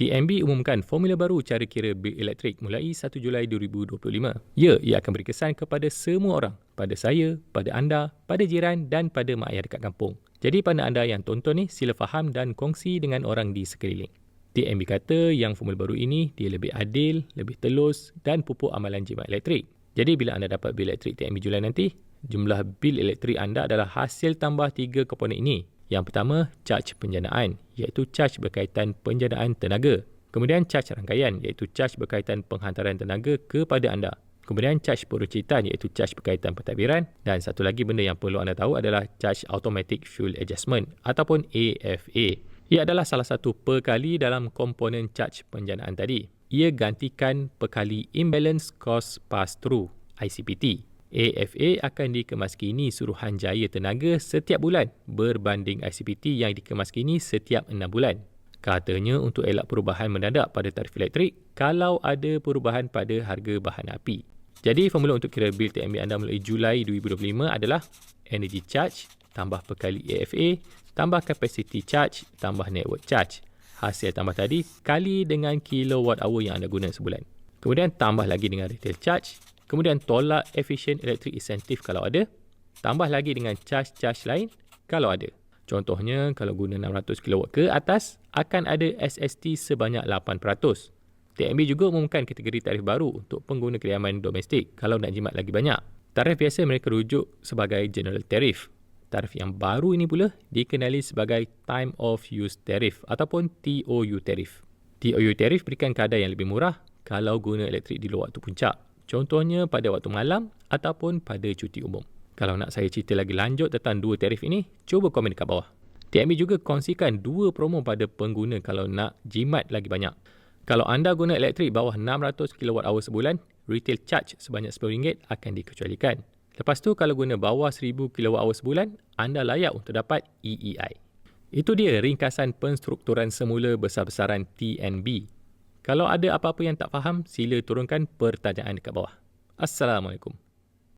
TNB umumkan formula baru cara kira bil elektrik mulai 1 Julai 2025. Ya, ia akan berkesan kepada semua orang. Pada saya, pada anda, pada jiran dan pada mak ayah dekat kampung. Jadi pada anda yang tonton ni, sila faham dan kongsi dengan orang di sekeliling. TNB kata yang formula baru ini dia lebih adil, lebih telus dan pupuk amalan jimat elektrik. Jadi bila anda dapat bil elektrik TNB Julai nanti, jumlah bil elektrik anda adalah hasil tambah tiga komponen ini. Yang pertama, charge penjanaan, iaitu charge berkaitan penjanaan tenaga. Kemudian charge rangkaian, iaitu charge berkaitan penghantaran tenaga kepada anda. Kemudian charge perucitan, iaitu charge berkaitan pentadbiran. Dan satu lagi benda yang perlu anda tahu adalah charge automatic fuel adjustment ataupun AFA. Ia adalah salah satu perkali dalam komponen charge penjanaan tadi. Ia gantikan perkali imbalance cost pass-through, ICPT. AFA akan dikemaskini Suruhanjaya Tenaga setiap bulan berbanding ICPT yang dikemaskini setiap 6 bulan. Katanya untuk elak perubahan mendadak pada tarif elektrik kalau ada perubahan pada harga bahan api. Jadi formula untuk kira bil TMB anda mulai Julai 2025 adalah energy charge tambah perkali AFA tambah capacity charge tambah network charge. Hasil tambah tadi kali dengan kilowatt hour yang anda guna sebulan. Kemudian tambah lagi dengan retail charge Kemudian tolak efisien elektrik insentif kalau ada. Tambah lagi dengan charge-charge lain kalau ada. Contohnya, kalau guna 600 kW ke atas, akan ada SST sebanyak 8%. TNB juga umumkan kategori tarif baru untuk pengguna kediaman domestik kalau nak jimat lagi banyak. Tarif biasa mereka rujuk sebagai General Tariff. Tarif yang baru ini pula dikenali sebagai Time of Use Tariff ataupun TOU Tariff. TOU Tariff berikan kadar yang lebih murah kalau guna elektrik di luar waktu puncak. Contohnya pada waktu malam ataupun pada cuti umum. Kalau nak saya cerita lagi lanjut tentang dua tarif ini, cuba komen dekat bawah. TMB juga kongsikan dua promo pada pengguna kalau nak jimat lagi banyak. Kalau anda guna elektrik bawah 600 kWh sebulan, retail charge sebanyak RM10 akan dikecualikan. Lepas tu kalau guna bawah 1000 kWh sebulan, anda layak untuk dapat EEI. Itu dia ringkasan penstrukturan semula besar-besaran TNB kalau ada apa-apa yang tak faham, sila turunkan pertanyaan dekat bawah. Assalamualaikum.